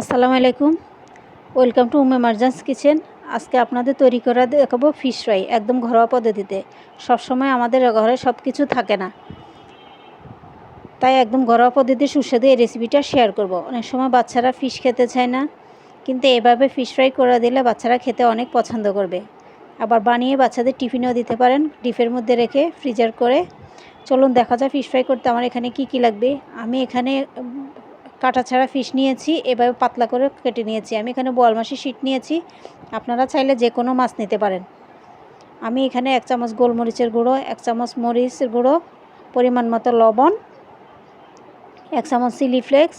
আসসালামু আলাইকুম। Welcome to um emergence kitchen আজকে আপনাদের তৈরি করা দেখাবো ফিশ ফ্রাই একদম ঘরোয়া পদ্ধতিতে। সবসময় আমাদের ঘরে সব কিছু থাকে না। তাই একদম ঘরোয়া পদ্ধতিতে সুস্বাদু এই রেসিপিটা শেয়ার করব। অনেক সময় বাচ্চারা ফিশ খেতে চায় না, কিন্তু এভাবে ফিশ ফ্রাই করে দিলে বাচ্চারা খেতে অনেক পছন্দ করবে। আবার বানিয়ে বাচ্চাদের টিফিনেও দিতে পারেন, ডিপের মধ্যে রেখে ফ্রিজার করে। চলুন দেখা যায় ফিশ ফ্রাই করতে আমার এখানে কি কি লাগবে। আমি এখানে কাটা ছাড়া ফিশ নিয়েছি এভাবে পাতলা করে কেটে নিয়েছি। আমি এখানে বোয়াল মাছের নিয়েছি। আপনারা চাইলে যে কোনো মাছ নিতে পারেন। আমি এখানে এক চামচ গোলমরিচের গুঁড়ো, এক চামচ মরিচের গুঁড়ো, পরিমাণ মতো লবণ, এক চামচ চিলি ফ্লেক্স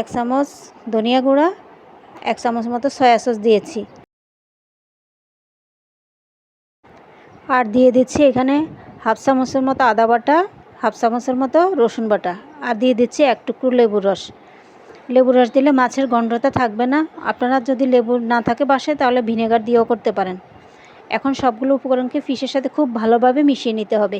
এক চামচ ধনিয়া গুঁড়া, এক চামচ মতো সয়া সস দিয়েছি। আর দিয়ে দিচ্ছি এখানে হাফ চামচের মতো আদা বাটা হাফ চামচের মতো রসুন বাটা। আর দিয়ে দিচ্ছি এক টুকরো লেবুর রস। লেবুর রস দিলে মাছের গন্ধটা থাকবে না। আপনারা যদি লেবু না থাকে বাসে তাহলে ভিনেগার দিয়েও করতে পারেন। এখন সবগুলো উপকরণকে ফিশের সাথে খুব ভালোভাবে মিশিয়ে নিতে হবে,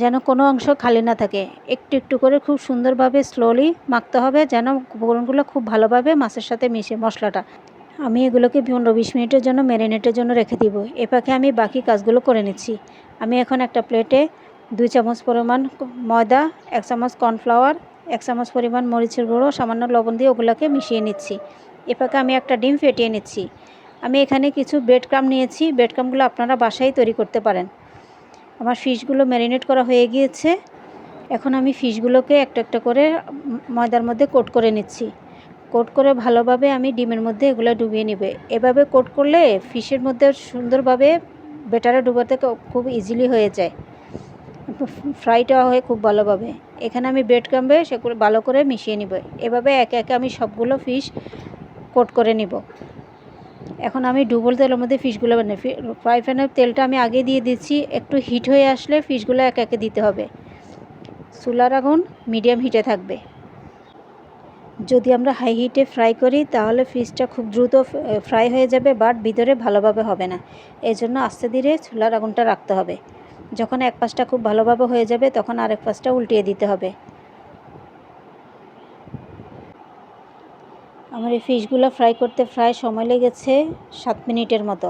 যেন কোনো অংশ খালি না থাকে। একটু একটু করে খুব সুন্দরভাবে স্লোলি মাখতে হবে, যেন উপকরণগুলো খুব ভালোভাবে মাছের সাথে মিশে মশলাটা। আমি এগুলোকে পনেরো বিশ মিনিটের জন্য ম্যারিনেটের জন্য রেখে দিব। এ আমি বাকি কাজগুলো করে নিচ্ছি। আমি এখন একটা প্লেটে দুই চামচ পরিমাণ ময়দা, এক চামচ কর্নফ্লাওয়ার, এক চামচ পরিমাণ মরিচের গুঁড়ো, সামান্য লবণ দিয়ে ওগুলোকে মিশিয়ে নিচ্ছি। এ আমি একটা ডিম ফেটিয়ে নিচ্ছি। আমি এখানে কিছু ব্রেড ক্রাম নিয়েছি। ব্রেড ক্রামগুলো আপনারা বাসায় তৈরি করতে পারেন। আমার ফিশগুলো ম্যারিনেট করা হয়ে গিয়েছে। এখন আমি ফিশগুলোকে একটা একটা করে ময়দার মধ্যে কোট করে নিচ্ছি। কোট করে ভালোভাবে আমি ডিমের মধ্যে এগুলো ডুবিয়ে নেবে। এভাবে কোট করলে ফিশের মধ্যে সুন্দরভাবে বেটারে ডুবাতে খুব ইজিলি হয়ে যায়। ফ্রাইটা হয় খুব ভালোভাবে এখানে আমি ব্রেড ক্রাম্বে সেগুলো ভালো করে মিশিয়ে নিব। এভাবে একে একে আমি সবগুলো ফিশ কোট করে নিব। এখন আমি ডুবল তেলের মধ্যে ফিশগুলো বানাই ফ্রাই প্যানের তেলটা আমি আগে দিয়ে দিচ্ছি। একটু হিট হয়ে আসলে ফিশগুলো একে একে দিতে হবে। চুলার আগুন মিডিয়াম হিটে থাকবে। যদি আমরা হাই হিটে ফ্রাই করি, তাহলে ফিশটা খুব দ্রুত ফ্রাই হয়ে যাবে বাট ভিতরে ভালোভাবে হবে না। এই জন্য আস্তে ধীরে চুলার আগুনটা রাখতে হবে। যখন এক পাশটা খুব ভালোভাবে হয়ে যাবে, তখন আরেক পাশটা উল্টিয়ে দিতে হবে। আমার এই ফিশগুলো ফ্রাই করতে ফ্রাই সময় লেগেছে সাত মিনিটের মতো।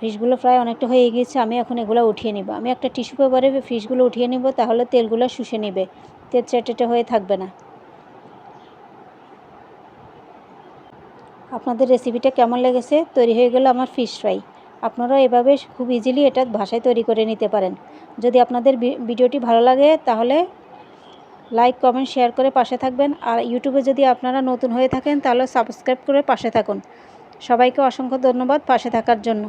ফিশগুলো ফ্রাই অনেকটা হয়ে গিয়েছে, আমি এখন এগুলো উঠিয়ে নিব। আমি একটা টিস্যু পেপারে ফিশগুলো উঠিয়ে নিব, তাহলে তেলগুলো শুষে নিবে। তেল চেটেটে হয়ে থাকবে না। আপনাদের রেসিপিটা কেমন লেগেছে? তৈরি হয়ে গেল আমার ফিশ ফ্রাই আপনারাও এভাবে খুব ইজিলি এটা ভাষায় তৈরি করে নিতে পারেন। যদি আপনাদের ভিডিওটি ভালো লাগে তাহলে লাইক কমেন্ট শেয়ার করে পাশে থাকবেন। আর ইউটিউবে যদি আপনারা নতুন হয়ে থাকেন তাহলে সাবস্ক্রাইব করে পাশে থাকুন। সবাইকে অসংখ্য ধন্যবাদ পাশে থাকার জন্য।